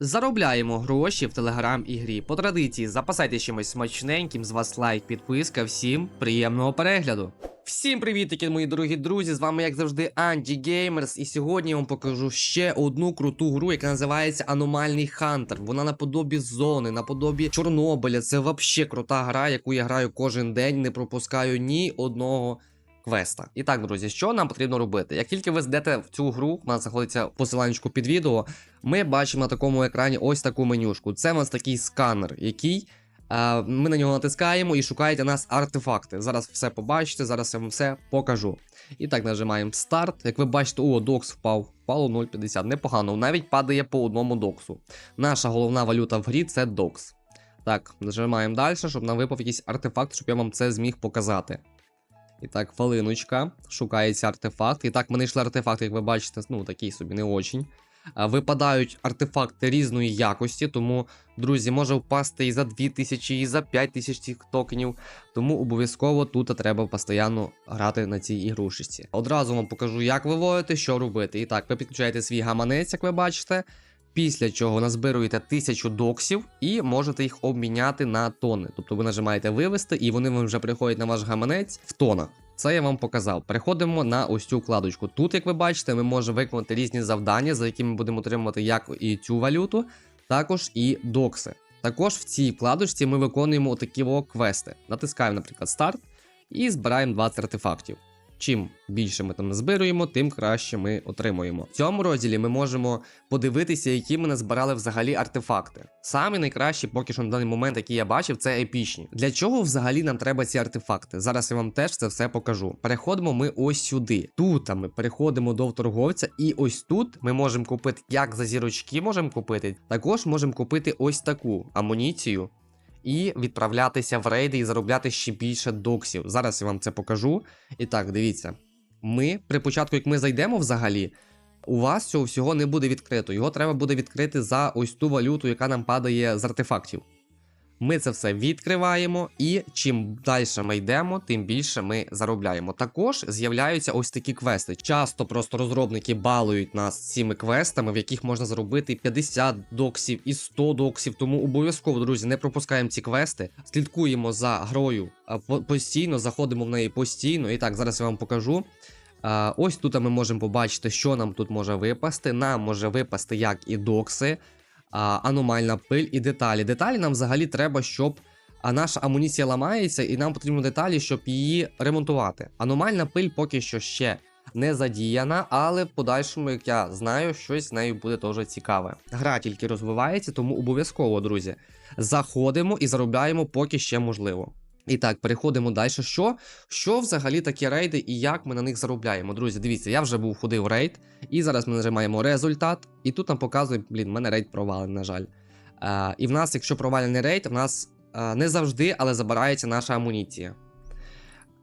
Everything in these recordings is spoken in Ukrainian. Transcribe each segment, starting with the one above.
Заробляємо гроші в телеграм-ігрі. По традиції, запасайте чимось смачненьким, з вас лайк, підписка. Всім приємного перегляду. Всім привітики, мої дорогі друзі! З вами, як завжди, Анді Геймерс. І сьогодні я вам покажу ще одну круту гру, яка називається Аномальний Хантер. Вона наподобі зони, наподобі Чорнобиля. Це взагалі крута гра, яку я граю кожен день, не пропускаю ні одного. Квеста. І так, друзі, що нам потрібно робити? Як тільки ви зайдете в цю гру, у нас знаходиться посиланнячку під відео, ми бачимо на такому екрані ось таку менюшку. Це у нас такий сканер, який е, ми на нього натискаємо і шукаєте нас артефакти. Зараз все побачите, зараз я вам все покажу. І так, нажимаємо старт. Як ви бачите, о, докс впав. Впало 0,50. Непогано, навіть падає по одному доксу. Наша головна валюта в грі це докс. Так, нажимаємо далі, щоб нам випав якийсь артефакт, щоб я вам це зміг показати. І так, хвилиночка, шукається артефакт. І так, ми знайшли артефакт, як ви бачите, ну такий собі не очень. Випадають артефакти різної якості, тому, друзі, може впасти і за 2000, і за 5000 цих токенів. Тому обов'язково тут треба постійно грати на цій ігрушечці. Одразу вам покажу, як виводити, що робити. І так, ви підключаєте свій гаманець, як ви бачите. Після чого назбируєте 1000 доксів і можете їх обміняти на тони. Тобто ви нажимаєте вивести, і вони вам вже приходять на ваш гаманець в тонах. Це я вам показав. Переходимо на ось цю вкладочку. Тут, як ви бачите, ми можемо виконати різні завдання, за якими ми будемо отримувати як і цю валюту, також і докси. Також в цій вкладочці ми виконуємо такі квести. Натискаємо, наприклад, старт і збираємо 20 артефактів. Чим більше ми там назбируємо, тим краще ми отримуємо. В цьому розділі ми можемо подивитися, які ми назбирали взагалі артефакти. Самі найкращі, поки що на даний момент, які я бачив, це епічні. Для чого взагалі нам треба ці артефакти? Зараз я вам теж це все покажу. Переходимо ми ось сюди. Тут ми переходимо до торговця, і ось тут ми можемо купити як за зірочки можемо купити, також можемо купити ось таку амуніцію. І відправлятися в рейди і заробляти ще більше доксів. Зараз я вам це покажу. І так, дивіться. Ми при початку, як ми зайдемо взагалі, у вас цього всього не буде відкрито. Його треба буде відкрити за ось ту валюту, яка нам падає з артефактів. Ми це все відкриваємо, і чим далі ми йдемо, тим більше ми заробляємо. Також з'являються ось такі квести. Часто просто розробники балують нас цими квестами, в яких можна заробити 50 доксів і 100 доксів. Тому обов'язково, друзі, не пропускаємо ці квести. Слідкуємо за грою постійно, заходимо в неї постійно. І так, зараз я вам покажу. Ось тут ми можемо побачити, що нам тут може випасти. Нам може випасти як і докси, аномальна пиль і деталі. Деталі нам взагалі треба, щоб наша амуніція ламається, і нам потрібно деталі, щоб її ремонтувати. Аномальна пиль поки що ще не задіяна, але в подальшому, як я знаю, щось з нею буде теж цікаве. Гра тільки розвивається, тому обов'язково, друзі, заходимо і заробляємо, поки ще можливо. І так, переходимо далі. Що? Що взагалі такі рейди і як ми на них заробляємо? Друзі, дивіться, я вже був ходив рейд, і зараз ми нажимаємо результат, і тут нам показує, блін, в мене рейд провалений, на жаль. Е, і в нас, якщо провалений рейд, в нас е, не завжди, але забирається наша амуніція.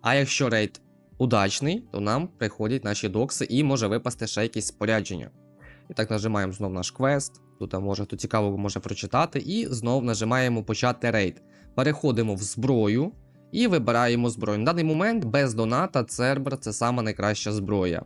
А якщо рейд удачний, то нам приходять наші докси і може випасти ще якесь спорядження. І так нажимаємо знов наш квест. Тут може хто цікаво може прочитати, і знов нажимаємо почати рейд. Переходимо в зброю і вибираємо зброю. На даний момент без доната Цербер це сама найкраща зброя.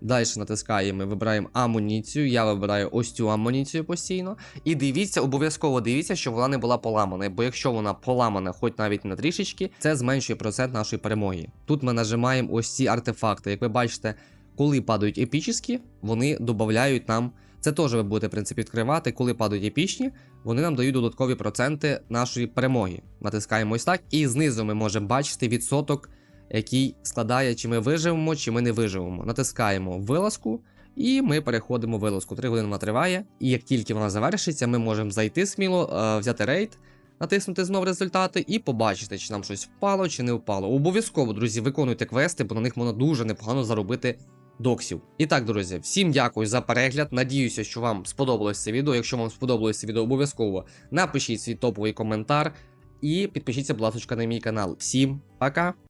Далі натискаємо, вибираємо амуніцію. Я вибираю ось цю амуніцію постійно. І дивіться, обов'язково дивіться, щоб вона не була поламана. Бо якщо вона поламана, хоч навіть на трішечки, це зменшує процент нашої перемоги. Тут ми нажимаємо ось ці артефакти. Як ви бачите, коли падають епічні, вони додають нам. Це теж ви будете в принципі відкривати, коли падають епічні, вони нам дають додаткові проценти нашої перемоги. Натискаємо ось так, і знизу ми можемо бачити відсоток, який складає, чи ми виживемо, чи ми не виживемо. Натискаємо вилазку, і ми переходимо в вилазку. 3 години вона триває. І як тільки вона завершиться, ми можемо зайти сміло, е, взяти рейд, натиснути знов результати і побачити, чи нам щось впало, чи не впало. Обов'язково, друзі, виконуйте квести, бо на них можна дуже непогано заробити доксів. І так, друзі, всім дякую за перегляд. Надіюся, що вам сподобалось це відео. Якщо вам сподобалось це відео, обов'язково напишіть свій топовий коментар і підпишіться, будь ласка, на мій канал. Всім пока!